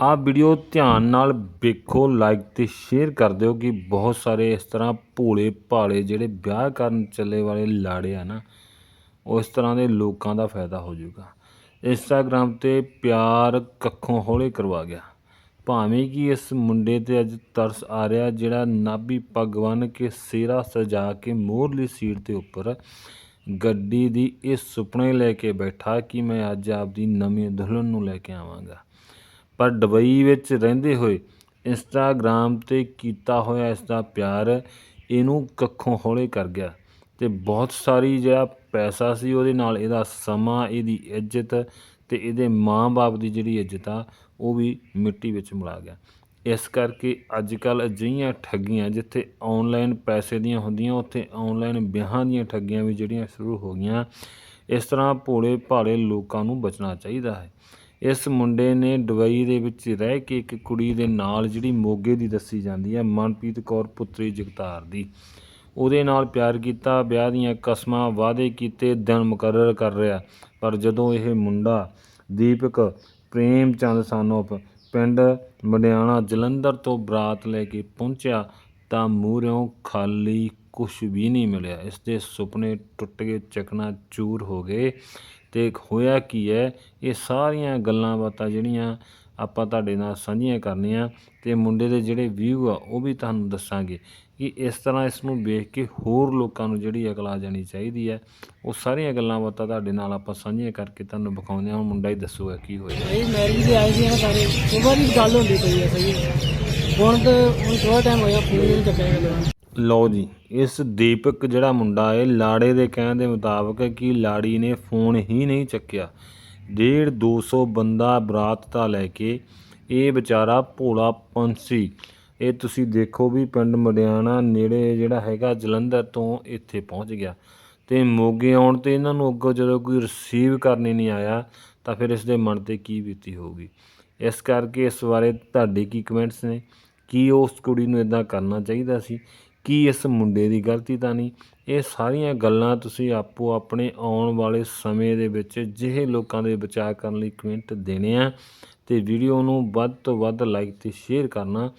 ਆਹ ਵੀਡੀਓ ਧਿਆਨ ਨਾਲ ਵੇਖੋ ਲਾਈਕ ਤੇ ਸ਼ੇਅਰ ਕਰ ਦਿਓ ਕਿ ਬਹੁਤ ਸਾਰੇ ਇਸ ਤਰ੍ਹਾਂ ਭੋਲੇ ਭਾਲੇ ਜਿਹੜੇ ਵਿਆਹ ਕਰਨ ਚੱਲੇ ਵਾਲੇ ਲਾੜੇ ਆ ਨਾ ਉਸ ਤਰ੍ਹਾਂ ਦੇ ਲੋਕਾਂ ਦਾ ਫਾਇਦਾ ਹੋ ਜਾਊਗਾ। ਇੰਸਟਾਗ੍ਰਾਮ ਤੇ ਪਿਆਰ ਕੱਖੋਂ ਹੌਲੇ ਕਰਵਾ ਗਿਆ। ਭਾਵੇਂ ਕਿ ਇਸ ਮੁੰਡੇ ਤੇ ਅੱਜ ਤਰਸ ਆ ਰਿਹਾ ਜਿਹੜਾ ਨਾਭੀ ਪੱਗ ਬੰਨ੍ਹ ਕੇ ਸਿਹਰਾ ਸਜਾ ਕੇ ਮੋਹਰਲੀ ਸੀਟ ਦੇ ਉੱਪਰ ਗੱਡੀ ਦੀ ਇਹ ਸੁਪਨੇ ਲੈ ਕੇ ਬੈਠਾ ਕਿ ਮੈਂ ਅੱਜ ਆਪਦੀ ਨਵੀਂ ਦੁਲਹਨ ਨੂੰ ਲੈ ਕੇ ਆਵਾਂਗਾ। ਪਰ ਦੁਬਈ ਵਿੱਚ ਰਹਿੰਦੇ ਹੋਏ ਇੰਸਟਾਗ੍ਰਾਮ ਤੇ ਕੀਤਾ ਹੋਇਆ ਇਸ ਦਾ ਪਿਆਰ ਇਹਨੂੰ ਕੱਖੋਂ ਹੌਲੇ ਕਰ ਗਿਆ ਅਤੇ ਬਹੁਤ ਸਾਰੀ ਜਿਹੜਾ ਪੈਸਾ ਸੀ ਉਹਦੇ ਨਾਲ ਇਹਦਾ ਸਮਾਂ, ਇਹਦੀ ਇੱਜ਼ਤ ਅਤੇ ਇਹਦੇ ਮਾਂ-ਬਾਪ ਦੀ ਜਿਹੜੀ ਇੱਜ਼ਤ ਆ, ਉਹ ਵੀ ਮਿੱਟੀ ਵਿੱਚ ਮਿਲਾ ਗਿਆ। ਇਸ ਕਰਕੇ ਅੱਜ ਕੱਲ੍ਹ ਅਜਿਹੀਆਂ ਠੱਗੀਆਂ ਜਿੱਥੇ ਆਨਲਾਈਨ ਪੈਸੇ ਦੀਆਂ ਹੁੰਦੀਆਂ, ਉੱਥੇ ਆਨਲਾਈਨ ਵਿਆਹਾਂ ਦੀਆਂ ਠੱਗੀਆਂ ਵੀ ਜਿਹੜੀਆਂ ਸ਼ੁਰੂ ਹੋ ਗਈਆਂ, ਇਸ ਤਰ੍ਹਾਂ ਭੋਲੇ ਭਾਲੇ ਲੋਕਾਂ ਨੂੰ ਬਚਣਾ ਚਾਹੀਦਾ ਹੈ। ਇਸ ਮੁੰਡੇ ਨੇ ਦੁਬਈ ਦੇ ਵਿੱਚ ਰਹਿ ਕੇ ਇੱਕ ਕੁੜੀ ਦੇ ਨਾਲ ਜਿਹੜੀ ਮੋਗੇ ਦੀ ਦੱਸੀ ਜਾਂਦੀ ਹੈ ਮਨਪ੍ਰੀਤ ਕੌਰ ਪੁੱਤਰੀ ਜਗਤਾਰ ਦੀ। ਉਹਦੇ ਨਾਲ ਪਿਆਰ ਕੀਤਾ, ਵਿਆਹ ਦੀਆਂ ਕਸਮਾਂ ਵਾਅਦੇ ਕੀਤੇ, ਦਿਨ ਮੁਕਰਰ ਕਰ ਰਿਹਾ। ਪਰ ਜਦੋਂ ਇਹ ਮੁੰਡਾ ਦੀਪਕ ਪ੍ਰੇਮ ਚੰਦ ਸਾਨੋਪ ਪਿੰਡ ਮੰਡਿਆਣਾ ਜਲੰਧਰ ਤੋਂ ਬਰਾਤ ਲੈ ਕੇ ਪਹੁੰਚਿਆ, ਤਾਂ ਮੂਹਰਿਓਂ ਖਾਲੀ ਕੁਝ ਵੀ ਨਹੀਂ ਮਿਲਿਆ। ਇਸ ਦੇ ਸੁਪਨੇ ਟੁੱਟ ਗਏ, ਚਕਨਾ ਚੂਰ ਹੋ ਗਏ। ਤੇ ਹੋਇਆ ਕੀ ਹੈ? ਇਹ ਸਾਰੀਆਂ ਗੱਲਾਂ ਬਾਤਾਂ ਜਿਹੜੀਆਂ ਆਪਾਂ ਤੁਹਾਡੇ ਨਾਲ ਸਾਂਝੀਆਂ ਕਰਨੀਆਂ ਤੇ ਮੁੰਡੇ ਦੇ ਜਿਹੜੇ ਵਿਊ ਆ, ਉਹ ਵੀ ਤੁਹਾਨੂੰ ਦੱਸਾਂਗੇ ਕਿ ਇਸ ਤਰ੍ਹਾਂ ਇਸ ਨੂੰ ਵੇਖ ਕੇ ਹੋਰ ਲੋਕਾਂ ਨੂੰ ਜਿਹੜੀ ਅਕਲ ਆ ਜਾਣੀ ਚਾਹੀਦੀ ਹੈ। ਉਹ ਸਾਰੀਆਂ ਗੱਲਾਂ ਬਾਤਾਂ ਤੁਹਾਡੇ ਨਾਲ ਆਪਾਂ ਸਾਂਝੀਆਂ ਕਰਕੇ ਤੁਹਾਨੂੰ ਵਿਖਾਉਂਦੇ ਹਾਂ। ਹੁਣ ਮੁੰਡਾ ਹੀ ਦੱਸੂਗਾ ਕੀ ਹੋਇਆ? ਇਹ ਮੈਰਿਜ ਦੇ ਆਏ ਸੀ ਨਾ ਸਾਰੇ ਸੁਬਾਹ ਦੀ ਗੱਲ ਹੁੰਦੀ ਪਈ ਹੈ, ਸਹੀ ਹੁਣ ਤਾਂ, ਹੁਣ ਥੋੜਾ ਟਾਈਮ ਹੋਇਆ ਫੋਨ ਨਹੀਂ ਚੱਕਿਆ ਗਿਆ। ਲਓ ਜੀ, ਇਸ ਦੀਪਕ ਜਿਹੜਾ ਮੁੰਡਾ ਹੈ ਲਾੜੇ ਦੇ ਕਹਿਣ ਦੇ ਮੁਤਾਬਕ ਕਿ ਲਾੜੀ ਨੇ ਫੋਨ ਹੀ ਨਹੀਂ ਚੱਕਿਆ। ਡੇਢ 200 ਬੰਦਾ ਬਰਾਤ ਦਾ ਲੈ ਕੇ ਇਹ ਵਿਚਾਰਾ ਭੋਲਾ ਪੰਛੀ। ਇਹ ਤੁਸੀਂ ਦੇਖੋ ਵੀ ਪਿੰਡ ਮੜਿਆਣਾ ਨੇੜੇ ਜਿਹੜਾ ਹੈਗਾ ਜਲੰਧਰ ਤੋਂ ਇੱਥੇ ਪਹੁੰਚ ਗਿਆ। ਤੇ ਮੋਗੇ ਆਉਣ ਤੇ ਇਹਨਾਂ ਨੂੰ ਅੱਗੋਂ ਜਦੋਂ ਕੋਈ ਰਿਸੀਵ ਕਰਨੇ ਨਹੀਂ ਆਇਆ, ਤਾਂ ਫਿਰ ਇਸ ਦੇ ਮਨ ਤੇ ਕੀ ਬੀਤੀ ਹੋਊਗੀ? ਇਸ ਕਰਕੇ ਇਸ ਬਾਰੇ ਤੁਹਾਡੇ ਕੀ ਕਮੈਂਟਸ ਨੇ? ਕੀ ਉਸ ਕੁੜੀ ਨੂੰ ਇਦਾਂ ਕਰਨਾ ਚਾਹੀਦਾ ਸੀ? ਕੀ ਇਸ ਮੁੰਡੇ ਦੀ ਗਲਤੀ ਤਾਂ ਨਹੀਂ? ਇਹ ਸਾਰੀਆਂ ਗੱਲਾਂ ਤੁਸੀਂ ਆਪੋ ਆਪਣੇ ਆਉਣ ਵਾਲੇ ਸਮੇਂ ਦੇ ਵਿੱਚ ਜਿਹੇ ਲੋਕਾਂ ਦੇ ਬਚਾਅ ਕਰਨ ਲਈ ਕਮੈਂਟ ਦੇਣੇ ਆ ਤੇ ਵੀਡੀਓ ਨੂੰ ਵੱਧ ਤੋਂ ਵੱਧ ਲਾਈਕ ਤੇ ਸ਼ੇਅਰ ਕਰਨਾ।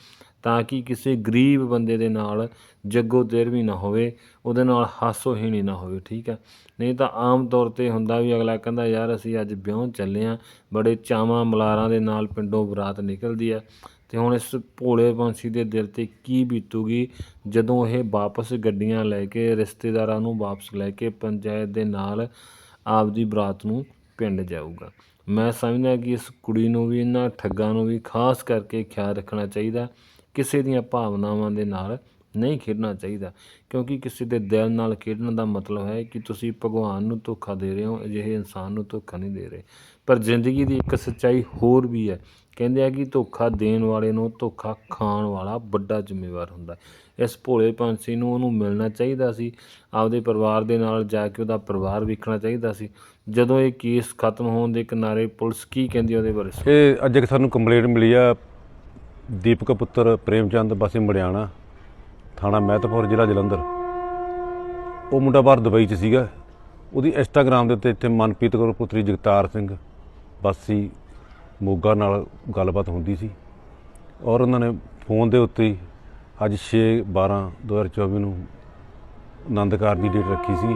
ਤਾਂ ਕਿ ਕਿਸੇ ਗਰੀਬ ਬੰਦੇ ਦੇ ਨਾਲ ਜੱਗੋ ਤੇਰਵੀਂ ਨਾ ਹੋਵੇ, ਉਹਦੇ ਨਾਲ ਹਾਸੋ ਹੀਣੀ ਨਾ ਹੋਵੇ, ਠੀਕ ਆ ਨਹੀਂ ਤਾਂ ਆਮ ਤੌਰ ਤੇ ਹੁੰਦਾ ਵੀ ਅਗਲਾ ਕਹਿੰਦਾ, ਯਾਰ ਅਸੀਂ ਅੱਜ ਵਿਆਹ ਚੱਲੇ ਆ ਬੜੇ ਚਾਵਾਂ ਮਲਾਰਾਂ ਦੇ ਨਾਲ ਪਿੰਡੋਂ ਬਰਾਤ ਨਿਕਲਦੀ ਆ ਤੇ ਹੁਣ ਇਸ ਭੋਲੇ ਪੰਛੀ ਦੇ ਦਿਲ ਤੇ ਕੀ ਬੀਤੂਗੀ? ਜਦੋਂ ਇਹ ਵਾਪਸ ਗੱਡੀਆਂ ਲੈ ਕੇ, ਰਿਸ਼ਤੇਦਾਰਾਂ ਨੂੰ ਵਾਪਸ ਲੈ ਕੇ ਪੰਚਾਇਤ ਦੇ ਨਾਲ ਆਪਦੀ ਬਰਾਤ ਨੂੰ ਪਿੰਡ ਜਾਊਗਾ। ਮੈਂ ਸਮਝਦਾ ਕਿ ਇਸ ਕੁੜੀ ਨੂੰ ਵੀ, ਇਹਨਾਂ ਠੱਗਾਂ ਨੂੰ ਵੀ ਖਾਸ ਕਰਕੇ ਖਿਆਲ ਰੱਖਣਾ ਚਾਹੀਦਾ। ਕਿਸੇ ਦੀਆਂ ਭਾਵਨਾਵਾਂ ਦੇ ਨਾਲ ਨਹੀਂ ਖੇਡਣਾ ਚਾਹੀਦਾ। ਕਿਉਂਕਿ ਕਿਸੇ ਦੇ ਦਿਲ ਨਾਲ ਖੇਡਣ ਦਾ ਮਤਲਬ ਹੈ ਕਿ ਤੁਸੀਂ ਭਗਵਾਨ ਨੂੰ ਧੋਖਾ ਦੇ ਰਹੇ ਹੋ, ਅਜਿਹੇ ਇਨਸਾਨ ਨੂੰ ਧੋਖਾ ਨਹੀਂ ਦੇ ਰਹੇ। ਪਰ ਜ਼ਿੰਦਗੀ ਦੀ ਇੱਕ ਸੱਚਾਈ ਹੋਰ ਵੀ ਹੈ। ਕਹਿੰਦੇ ਆ ਕਿ ਧੋਖਾ ਦੇਣ ਵਾਲੇ ਨੂੰ ਧੋਖਾ ਖਾਣ ਵਾਲਾ ਵੱਡਾ ਜ਼ਿੰਮੇਵਾਰ ਹੁੰਦਾ ਇਸ ਭੋਲੇ ਪੰਛੀ ਨੂੰ ਉਹਨੂੰ ਮਿਲਣਾ ਚਾਹੀਦਾ ਸੀ। ਆਪਦੇ ਪਰਿਵਾਰ ਦੇ ਨਾਲ ਜਾ ਕੇ ਉਹਦਾ ਪਰਿਵਾਰ ਵੇਖਣਾ ਚਾਹੀਦਾ ਸੀ। ਜਦੋਂ ਇਹ ਕੇਸ ਖਤਮ ਹੋਣ ਦੇ ਕਿਨਾਰੇ ਪੁਲਿਸ ਕੀ ਕਹਿੰਦੀ ਉਹਦੇ ਬਾਰੇ ਇਹ ਅੱਜ ਇੱਕ ਸਾਨੂੰ ਕੰਪਲੇਂਟ ਮਿਲੀ ਆ ਦੀਪਕ ਪੁੱਤਰ ਪ੍ਰੇਮਚੰਦ ਵਾਸੀ ਮੜਿਆਣਾ, ਥਾਣਾ ਮਹਿਤਪੁਰ, ਜ਼ਿਲ੍ਹਾ ਜਲੰਧਰ। ਉਹ ਮੁੰਡਾ ਬਾਹਰ ਦੁਬਈ 'ਚ ਸੀਗਾ। ਉਹਦੀ ਇੰਸਟਾਗ੍ਰam ਦੇ ਉੱਤੇ ਇੱਥੇ ਮਨਪ੍ਰੀਤ ਕੌਰ ਪੁੱਤਰੀ ਜਗਤਾਰ ਸਿੰਘ ਵਾਸੀ ਮੋਗਾ ਨਾਲ ਗੱਲਬਾਤ ਹੁੰਦੀ ਸੀ। ਔਰ ਉਹਨਾਂ ਨੇ ਫੋਨ ਦੇ ਉੱਤੇ ਹੀ ਅੱਜ 6 12 2024 ਨੂੰ ਆਨੰਦਕਾਰ ਦੀ ਡੇਟ ਰੱਖੀ ਸੀ।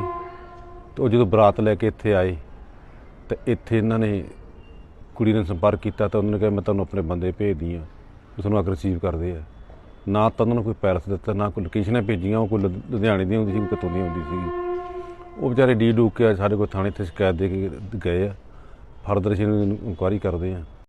ਤੇ ਉਹ ਜਦੋਂ ਬਰਾਤ ਲੈ ਕੇ ਇੱਥੇ ਆਏ, ਤੇ ਇੱਥੇ ਇਹਨਾਂ ਨੇ ਕੁੜੀ ਨੇ ਸੰਪਰਕ ਕੀਤਾ, ਤਾਂ ਉਹਨਾਂ ਨੇ ਕਿਹਾ, ਮੈਂ ਤੁਹਾਨੂੰ ਆਪਣੇ ਬੰਦੇ ਭੇਜਦੀ ਆ ਤੁਹਾਨੂੰ ਅੱਗ ਰਿਸੀਵ ਕਰਦੇ ਆ। ਨਾ ਤਾਂ ਉਹਨਾਂ ਨੂੰ ਕੋਈ ਪੈਰਸ ਦਿੱਤਾ, ਨਾ ਕੋਈ ਲੋਕੇਸ਼ਨਾਂ ਭੇਜੀਆਂ, ਉਹ ਕੋਈ ਲੁ- ਲੁਧਿਆਣੇ ਦੀ ਹੁੰਦੀ ਸੀ, ਕੋਈ ਕਿਤੋਂ ਦੀ ਹੁੰਦੀ ਸੀ। ਉਹ ਵਿਚਾਰੇ ਡੀ ਡੂਕ ਕੇ ਸਾਡੇ ਕੋਲ ਥਾਣੇ ਤੇ ਸ਼ਿਕਾਇਤ ਦੇ ਕੇ ਗਏ ਆ। ਫਰਦਰ ਅਸੀਂ ਇਨਕੁਆਰੀ ਕਰਦੇ ਆ।